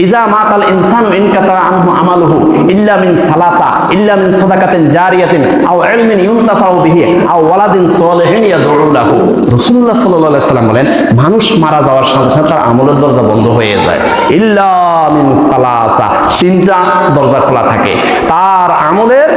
ইজা মাতাল ইনসানু ইনকাতা আনহু আমালুহু ইল্লা মিন সালাসা, ইল্লা মিন সাদাকাতিন জারিয়াতিন আও ইলমিন ইউনতাফাউ বিহি আও ওয়ালাদিন সলিহিন ইয়াদউ লাহু। রাসূলুল্লাহ সাল্লাল্লাহু আলাইহি সাল্লাম বলেন, মানুষ মারা যাওয়ার সাথে সাথে তার আমলের দরজা বন্ধ হয়ে যায়। ইল্লা মিন সালাসা, তিনটা দরজা খোলা থাকে। তার আমলের,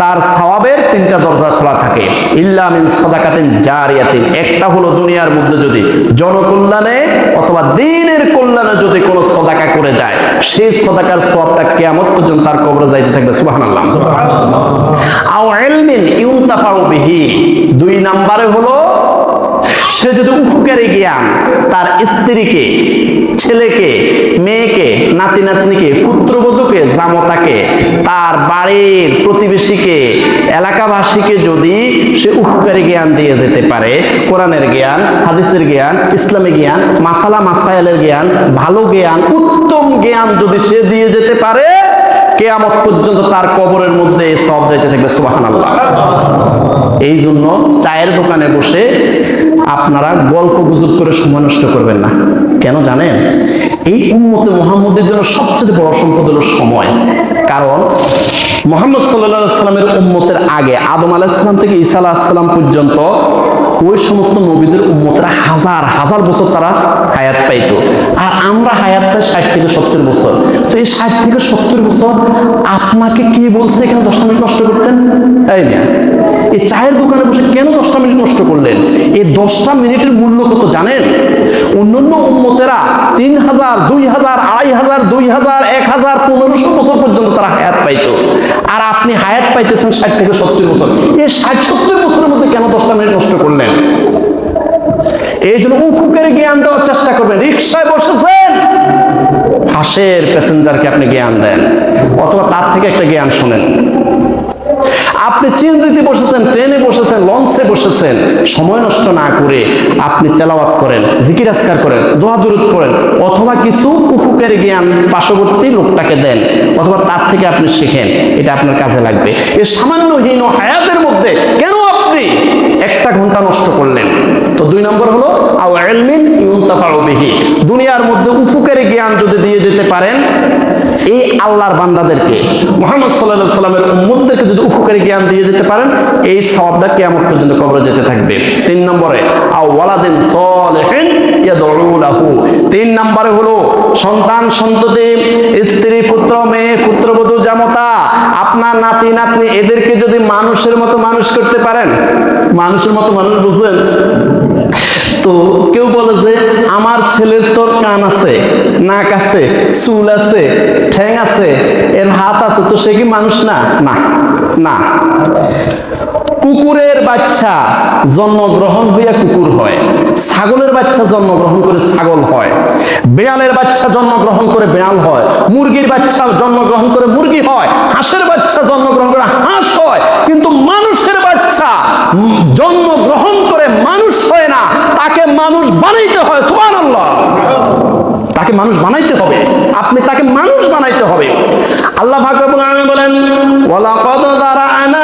তার সওয়াবের তিনটা দরজা খোলা থাকে। ইল্লা মিন সাদাকাতিন জারিয়াতিন, একটা হলো দুনিয়ার মধ্যে যদি জনকল্যাণে অথবা দিনের কল্যাণে যদি কোনো সদাকা করে যায়। সেই সদাকার সবটা কেয়ামত পর্যন্ত তার কবরে যাইতে থাকবে, সুবহানাল্লাহ। আও ইলমিন ইউনতাফাউ বিহি। দুই নম্বরে হলো, সে যদি উপকারী জ্ঞান, তার স্ত্রীকে, ছেলেকে, মেয়েকে নাতি নাতনিকে পুত্রবধূকে, জামতাকে তার বাড়ির প্রতিবেশীকে, এলাকাবাসীকে যদি সে উপকারী জ্ঞান দিয়ে যেতে পারে, কোরআনের জ্ঞান, হাদিসের জ্ঞান, ইসলামী জ্ঞান, মাসালা মাসাইলের জ্ঞান, ভালো জ্ঞান, উত্তম জ্ঞান যদি সে দিয়ে যেতে পারে, কেয়ামত পর্যন্ত তার কবরের মধ্যে সব যাইতে থাকবে, সুবহানাল্লাহ। এই জন্য চায়ের দোকানে বসে আপনারা গল্প গুজব করে সময় নষ্ট করবেন না। কেন জানেন? এই উম্মতে মোহাম্মদের জন্য সবচেয়ে বড় সম্পদ হলো সময়। কারণ মোহাম্মদ সাল্লাহ সাল্লামের উম্মতের আগে আদম আলাহিসাল্লাম থেকে ঈসা আলাহিসাল্লাম পর্যন্ত ওই সমস্ত নবীদের উম্মতেরা হাজার হাজার বছর তারা হায়াত পাইতো। আর আমরা হায়াত পাই ষাট থেকে সত্তর বছর। তো এই ষাট থেকে সত্তর বছর আপনাকে কে বলছে এখানে দশটা মিনিট নষ্ট করতেন? তাই না এই চায়ের দোকানে বসে কেন দশটা মিনিট নষ্ট করলেন? এই দশটা মিনিটের মূল্য কত জানেন? অন্যান্য উন্মতেরা তিন হাজার, দুই হাজার, আড়াই হাজার, দুই হাজার, এক হাজার, পনেরোশো বছর পর্যন্ত তারা হায়াত পাইতো। আর আপনি হায়াত পাইতেছেন ষাট থেকে সত্তর বছর। এই ষাট, সত্তর বছরের মধ্যে কেন দশটা মিনিট নষ্ট করলেন? এই জন্য উফুকের জ্ঞান দেওয়ার চেষ্টা করবেন। রিক্সায় বসেছেন। হাসের প্যাসেঞ্জারকে আপনি জ্ঞান দেন। অথবা তার থেকে একটা জ্ঞান শোনেন। আপনি চিনজিতে বসেছেন, ট্রেনে বসেছেন, লঞ্চে বসেছেন, সময় নষ্ট না করে আপনি তেলাওয়াত করেন, জিকির আসকার করেন, দোয়া দূরত করেন অথবা কিছু উপকারী জ্ঞান পার্শ্ববর্তী লোকটাকে দেন, অথবা তার থেকে আপনি শিখেন, এটা আপনার কাজে লাগবে। এই সামান্যহীন হায়াতের মধ্যে কেন আপনি একটা ঘণ্টা নষ্ট করলেন? তো দুই নম্বর হলো, আও ইলমিন ইউনতাফাউ বিহি। দুনিয়ার মধ্যে উপকারী জ্ঞান যদি দিয়ে যেতে পারেন এই আল্লাহর বান্দাদেরকে মোহাম্মদ সাল্লাহ সাল্লামের যদি উপকারী জ্ঞান দিয়ে যেতে পারেন, এই সবটা কেমন পর্যন্ত কবরে যেতে থাকবে। তিন নম্বরে, আও ওয়ালাদিন সলিহিন তিন নম্বরে হলো, সন্তান, সন্ততি, স্ত্রী, পুত্র, মেয়ে, পুত্রবধূ, জামতা, আপনার নাতি, নাতনি, এদেরকে যদি মানুষের মতো মানুষ করতে পারেন, মানুষের মতো মানুষ বুঝলেন? তো কেউ বলে যে আমার ছেলের তোর কান আছে, নাক আছে, চুল আছে, ঠ্যাং আছে, এর হাত আছে, তো সে কি মানুষ না? না না। কুকুরের বাচ্চা জন্মগ্রহণ হইয়া কুকুর হয়, ছাগলের বাচ্চা জন্মগ্রহণ করে ছাগল হয়, বিড়ালের বাচ্চা জন্মগ্রহণ করে বিড়াল হয়, মুরগির বাচ্চা জন্মগ্রহণ করে মুরগি হয়, হাঁসের বাচ্চা জন্মগ্রহণ করে হাঁস হয়, কিন্তু মানুষের বাচ্চা জন্মগ্রহণ করে মানুষ হয় না, তাকে মানুষ বানাইতে হয়, সুবহানাল্লাহ। তাকে মানুষ বানাইতে হবে, আপনি তাকে মানুষ বানাইতে হবে। আল্লাহ আলামিন বলেন, ওয়ালাকাদ যারা'না লিজাহান্নামা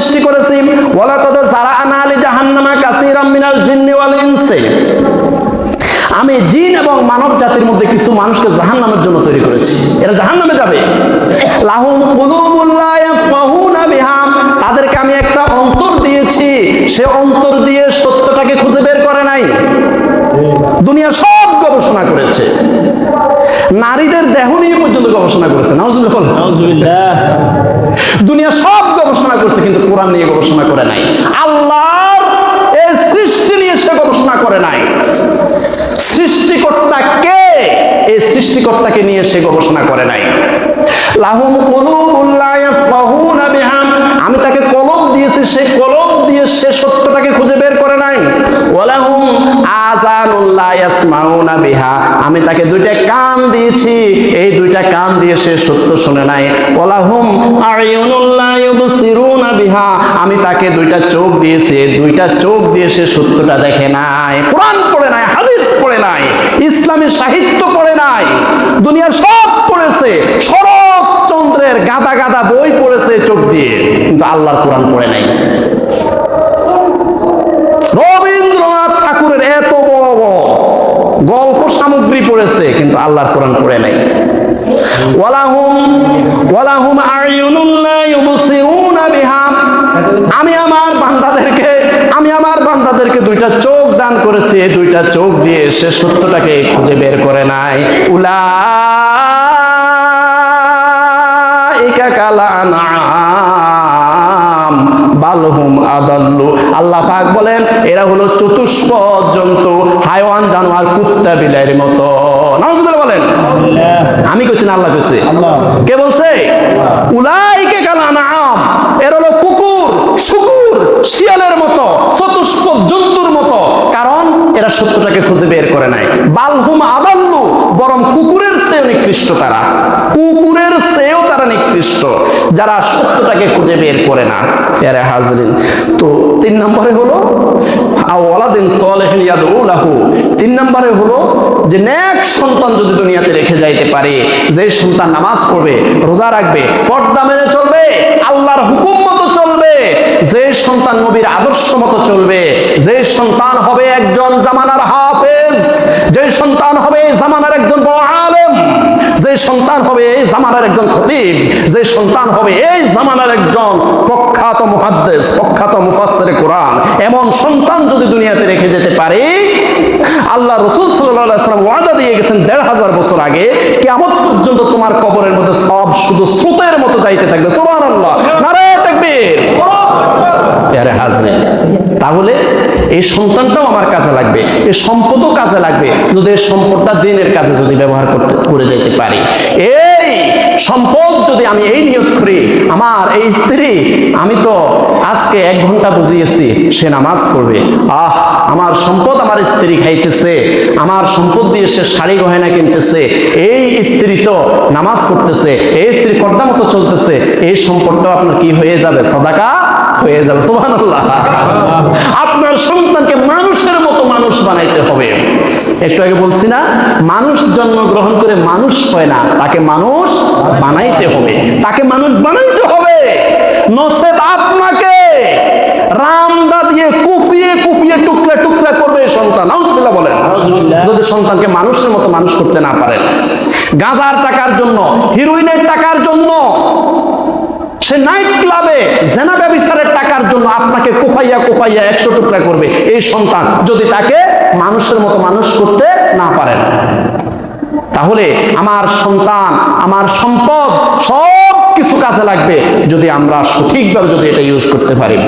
সৃষ্টি করেছি। ওয়ালাকাদ যারা'না লি জাহান্নামা কাসীরাম মিনাল জিন্নি ওয়াল ইনসি। আমি জিন এবং মানব জাতির মধ্যে কিছু মানুষকে জাহান্নামের জন্য তৈরি করেছি। এরা যাবে। লাহুম কুলুবুল লা তাদেরকে আমি একটা অন্তর দিয়েছি। সে অন্তর দিয়ে সত্যটাকে খুঁজে বের করে নাই। দুনিয়ার সব গবেষণা করেছে। নারীদের দেহ নিয়ে পর্যন্ত গবেষণা করেছে দুনিয়া সব গবেষণা করছে কিন্তু কোরআন নিয়ে গবেষণা করে নাই। আল্লাহর এই সৃষ্টি নিয়ে সে গবেষণা করে নাই। সৃষ্টিকর্তা কে? এই সৃষ্টিকর্তাকে নিয়ে সে গবেষণা করে নাই। লাহুম কুলুবুল লা ইয়াফকাহুনা বিহা আমি তাকে কলম দিয়েছি সে কলম দিয়ে সে সত্যটাকে খুঁজে বের করে নাই ওয়ালাহুম আযানুল লা ইয়াসমাউনা বিহা। আমি তাকে দুইটা কান দিয়েছি, এই দুইটা কান দিয়ে সে সত্য শুনে নাই। ইউবসিরুনা বিহা। আমি তাকে দুইটা চোখ দিয়েছি দুইটা চোখ দিয়ে সে সত্যটা দেখে নাই। কোরআন পড়ে নাই, হাদিস পড়ে নাই, ইসলামী সাহিত্য পড়ে নাই, দুনিয়ার সব পড়েছে শরৎচন্দ্রের গাদা গাদা বই পড়েছে চোখ দিয়ে, কিন্তু আল্লাহর কোরআন পড়ে নাই। রবীন্দ্রনাথ ঠাকুরের এত বড় বড় গল্প সামগ্রী পড়েছে, কিন্তু আল্লাহর কোরআন পড়ে নাই। ওয়ালাহুম ওয়ালাহুম লা বিহা। আমি আমার বান্দাদেরকে, আমি আমার বান্দাদেরকে দুইটা চোখ দান করেছি, এই দুইটা চোখ দিয়ে সে সত্যটাকে খুঁজে বের করে নাই। উলাইকা কালা আনআম বালহুম আদাল্লু। আল্লাহ পাক বলেন এরা হলো চতুষ্পদ জন্তু হাইওয়ান জানোয়ার কুত্তা বিলাইয়ের মতো। নাউজুবিল্লাহ বলেন। আমি কইছি না আল্লাহ কইছে। কে বলছে? উলাইকে কাল এর হলো কুকুর শুকুর শিয়ালের মতো চতুষ্পদ জন্তুর মতো। কারণ এরা সত্যটাকে খুঁজে বের করে নাই। বালহুম আদাল্লু বরং কুকুরের চেয়ে নিকৃষ্ট তারা। কুকুরের চেয়েও তারা নিকৃষ্ট যারা সত্যটাকে খুঁজে বের করে না। পেয়ারে হাজরিন, তো তিন নম্বরে হলো ওয়ালাদিন সলেহিন ইয়াদউলাহু। তিন নম্বরে হলো, যে সন্তান যদি দুনিয়াতে রেখে যাইতে পারে, যে সন্তান নামাজ পড়বে, রোজা রাখবে, পর্দা মেনে চলবে, আল্লাহর হুকুম মতো চলবে, যে সন্তান নবীর আদর্শ মতো চলবে, যে সন্তান হবে একজন জামানার হাফেজ, যে সন্তান হবে জামানার একজন বড় যে সন্তান হবে এই জামানার একজন খতিব, যে সন্তান হবে এই জামানার একজন প্রখ্যাত মুহাদ্দিস, প্রখ্যাত মুফাসসিরে কোরআন। এমন সন্তান যদি দুনিয়াতে রেখে যেতে পারে, আল্লাহ রসুল সাল্লাম ওয়াদা দিয়ে গেছেন দেড় হাজার বছর আগে, কিয়ামত পর্যন্ত তোমার কবরের মধ্যে সব শুধু স্রোতের মতো যাইতে থাকবে। সুবহানাল্লাহ। নারায়ে তাকবীর। আরে হাজরে, তাহলে এই সন্তানটাও আমার কাজে লাগবে, এই সম্পদও কাজে লাগবে, যদি এই সম্পদটা দিনের কাজে যদি ব্যবহার করতে, করে যেতে পারি। এই সম্পদ যদি আমি এই নিয়োগ করি, আমার এই স্ত্রী, আমি তো আজকে এক ঘণ্টা বুঝিয়েছি, সে নামাজ পড়বে। আহ, আমার সম্পদ আমার স্ত্রী খাইতেছে, আমার সম্পদ দিয়ে সে শাড়ি গয়না কিনতেছে, এই স্ত্রী তো নামাজ পড়তেছে, এই স্ত্রী কর্দা মতো চলতেছে, এই সম্পদটাও আপনার কি হয়ে যাবে? সদাকা হয়ে যাবে সুবহানাল্লাহ। আপনার সন্তানকে মানুষের মতো মানুষ বানাইতে হবে। একটু আগে বলছি না মানুষ জন্মগ্রহণ করে মানুষ হয় না তাকে মানুষ বানাইতে হবে। তাকে মানুষ বানাইতে হবে। আপনাকে। রামদা দিয়ে কুপিয়ে কুপিয়ে টুকরা টুকরা করবে সন্তান। বলেন। যদি সন্তানকে মানুষের মতো মানুষ করতে না পারেন গাঁজার টাকার জন্য হিরোইনের টাকার জন্য সে নাইট ক্লাবে জেনা ব্যবসারের কোপাইয়া কোপাইয়া একশো টুকরা করবে এই সন্তান যদি তাকে মানুষের মতো মানুষ করতে না পারেন তাহলে আমার সন্তান, আমার সম্পদ সব কিছু কাজে লাগবে যদি আমরা সঠিকভাবে যদি এটা ইউজ করতে পারি।